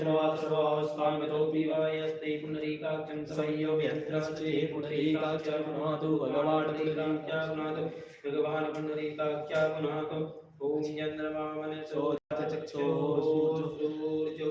पवित्रवासवास्तां गतोऽपि वा यस्ते पुनरीकाक्षं संयो व्यत्रस्ते पुनरीकाक्षं पुनातु भगवान् पुनातु भगवान् पुनरीकाख्या पुनातु ॐ चन्द्रमा मनसो सूर्यो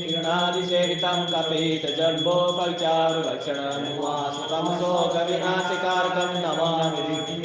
गणादिसेवितं कपित जम्बोपचारुलक्षणमुवासतमसो कविनाशिकारकं नमामि।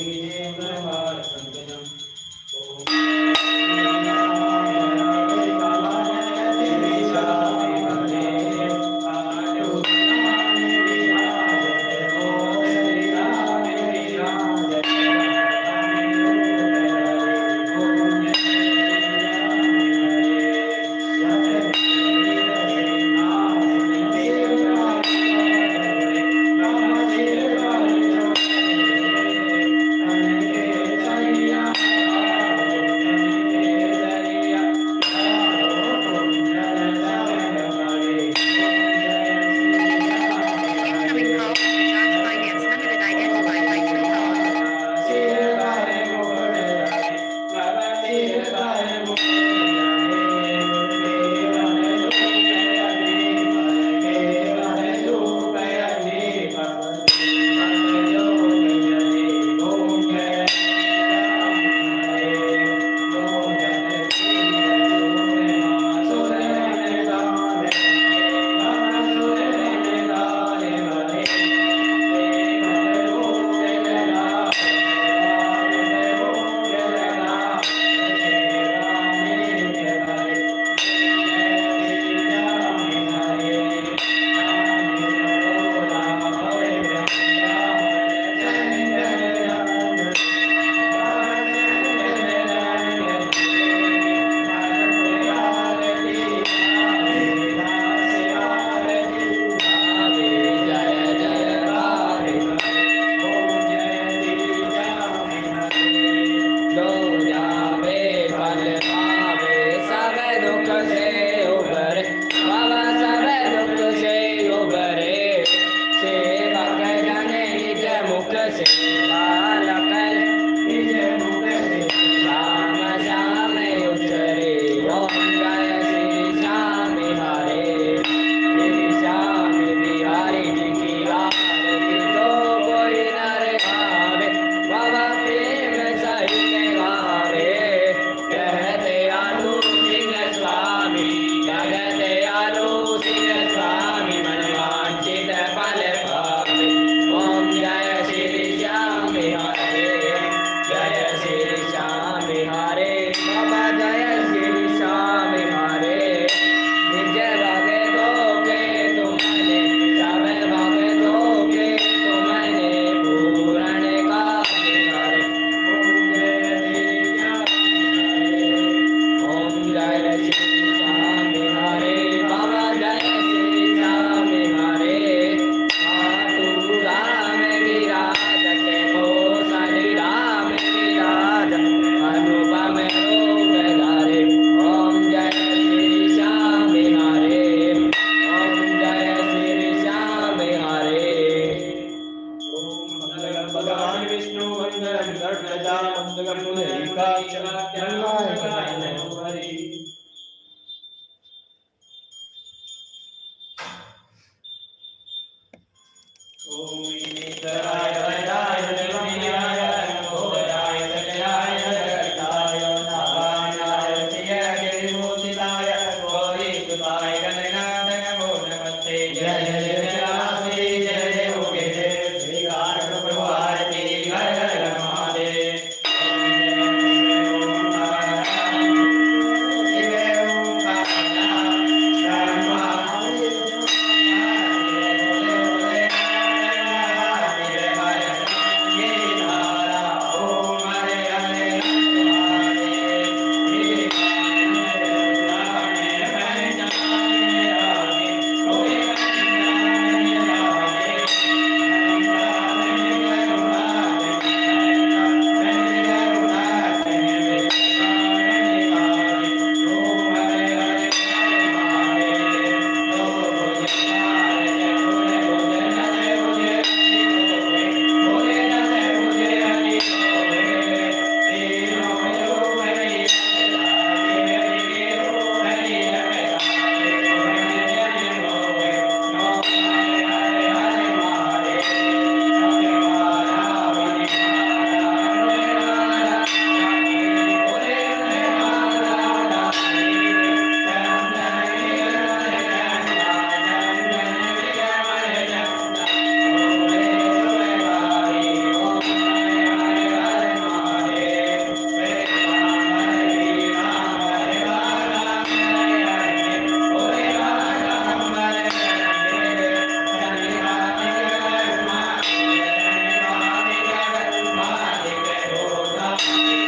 Bye.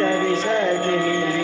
ಸರಿ ಸರಿ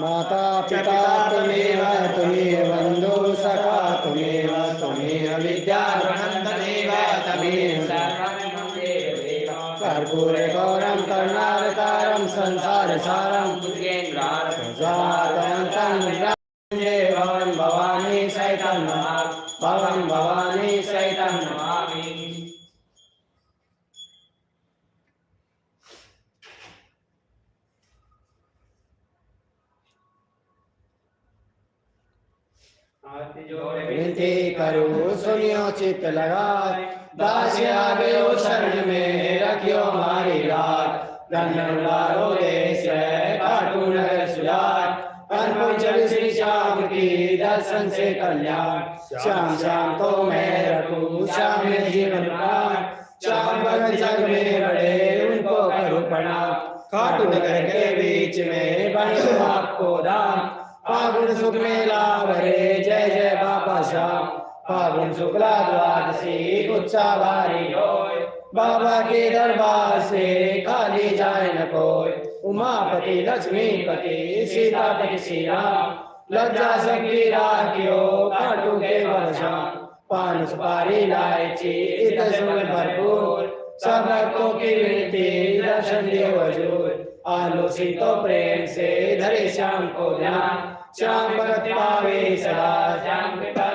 माता पिता तमेव तुमेव विनती करो, सुनियो चित लगाए दास आ गयो शरण में रखियो मारी रात गन्नवारो देश काटू नगर सुधार कर्म श्री श्याम की दर्शन से कल्याण। श्याम श्याम तो मैं रखू, श्याम जीवन प्राण श्याम भगत जग में बड़े, उनको करो प्रणाम। खाटू नगर के बीच में बनो आपको दाम फागुन सुख मेला भरे, जय जय बाबा श्याम। फागुन शुक्ला द्वादशी गुच्छा भारी बाबा के दरबार से खाली जाए न कोई उमापति, लक्ष्मीपति, सीतापति श्री राम लज्जा सबकी राखियो काटू के वर्षाम पान सुपारी इलायची इत सुन भरपूर। सब भक्तों की विनती, दर्शन दियो हजूर। आलोचितो प्रेम से धरे श्याम को ध्यान। श्याम सदा श्याम कृपा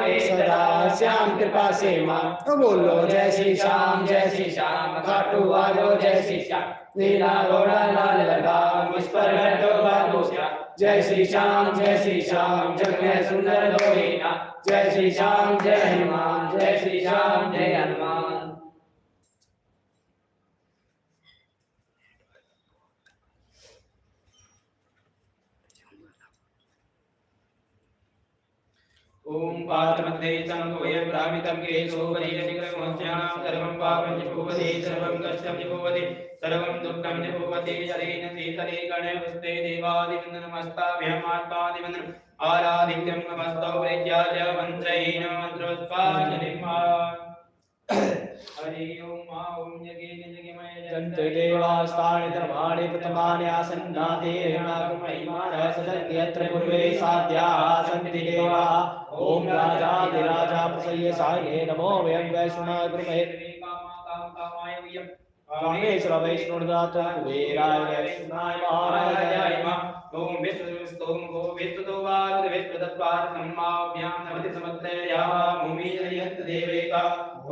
से सदा श्याम कृपा से माँ। तो बोलो, जय श्री श्याम, जय श्री श्याम। खाटू वालो, जय श्री श्याम। नीला घोड़ा, लाल लगा, मुझ पर बैठो बाबू श्याम। जय श्री श्याम, जय श्री श्याम, जग में सुंदर लोहीना जय श्री श्याम, जय हनुमान, जय श्री श्याम, जय हनुमान। ओम पात्रमध्ये संभवयं भ्रामितं केशोपरीयनिक्रमोऽस्यानां सर्वं पापं निभूवति सर्वं कष्टं निभूवति सर्वं दुःखं निभूवति जलेन शीतले गणवस्ते देवादिवन्दनमस्ताभ्यम् आत्मादिवन्दनम् आराधित्यं नमस्तौ प्रज्ञाय मन्त्रेण मन्त्रोत्पादनिर्मा हरि ओम मा ओम यज्ञेन यज्ञमय जन्त देवास्तानि धर्माणि प्रथमानि आसन्नाते नागमहिमानः सदन्यत्र पूर्वे साध्याः सन्ति देवाः। ॐ राजाधिराजा प्रसय्य साये नमो वयं वैष्णव गुरुमहे कामेश्वर वैष्णुर्दात कुबेराय वैष्णवाय महाराजाय ओम विश्वस्तोम गो विश्वदोवाद विश्वदत्वाद सम्माभ्यां नमति समत्रया भूमि जयत देवेका।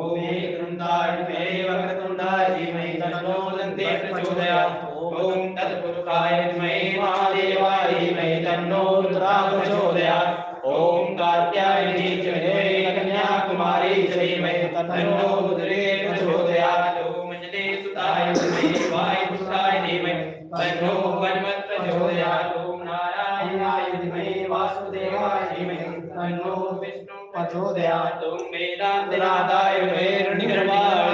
ओम एकरुंडाय मे वक्रतुंडाय धीमहि तन्नो दन्ते प्रचोदयात् ओम तत्पुरुषाय विद्महे महादेवाय धीमहि तन्नो रुद्रा प्रचोदयात्। ओम कात्यायनी धीमहि कन्याकुमारी धीमहि तन्नो रुद्रे प्रचोदयात् ओम अंजने सुताय धीमहि वायुपुत्राय धीमहि तन्नो वन्मत् प्रचोदयात् ओम नारायणाय धीमहि वासुदेवाय धीमहि तन्नो विष्णु प्रचोदयात् ओम वैरणिर्वाय धीमहि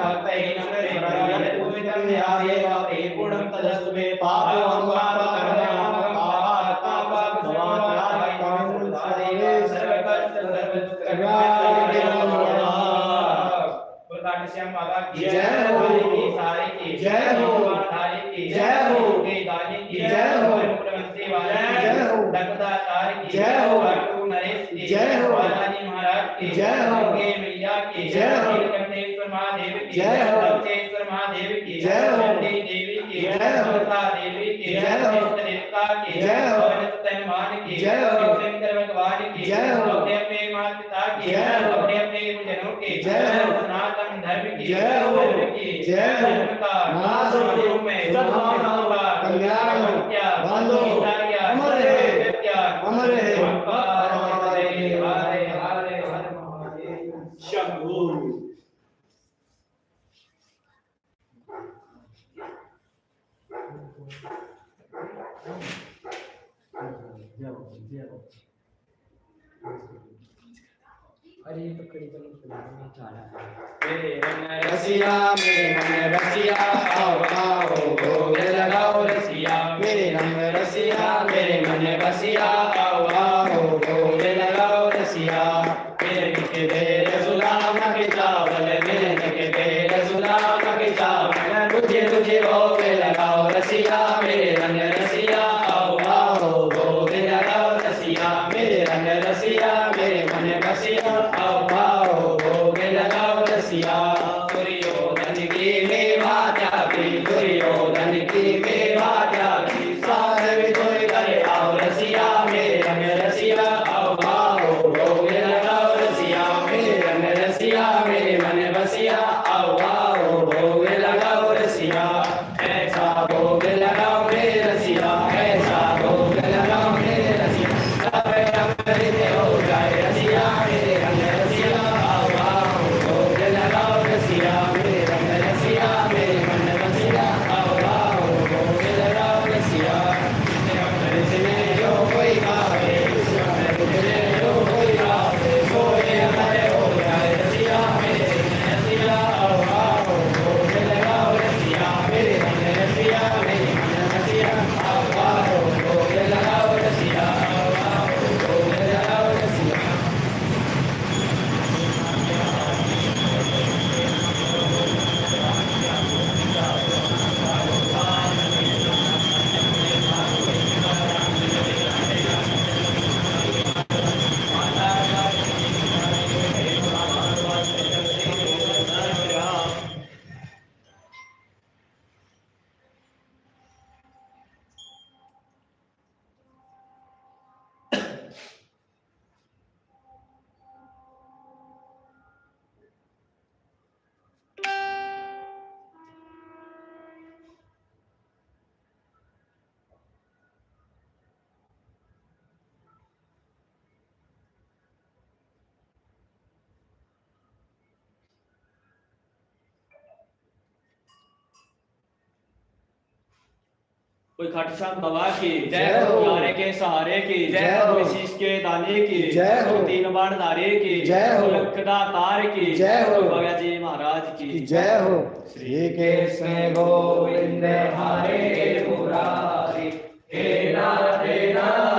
भक्तैः नमः पूर्णं तदस्तु मे पापं हो। दक्षेश्वर महादेव की जय हो। देवी की जय हो। देवी की जय हो। देवता की जय हो। हनुमान की जय हो। शंकर भगवान की जय हो। अपने अपने माता पिता की जय हो। अपने अपने गुरुजनों की जय हो। सनातन धर्म की जय हो। धर्म की जय हो। का नाश हो। में सद्भावना, का कल्याण हो। सत्या, बांधो। अमर रहे। सत्या, अमर रहे। हरे हरे हरे हरे हरे महादेव शंभू मेरे मन रसिया, मेरे मन रसिया, आओ आओ भोग लगाओ रसिया। मेरे रंग रसिया, मेरे मन रसिया आओ आओ भोग लगाओ रसिया। मेरे के कोई खट खाटूश्याम बाबा की जय हो। प्यारे के सहारे की जय हो। विशिष के दाने की जय हो। तीन बार दारे की जय हो। लखदा तार की जय हो। बाबा जी महाराज की। जय हो। श्री के कृष्ण गोविंद हरे मुरारी हे नाथ हे नाथ।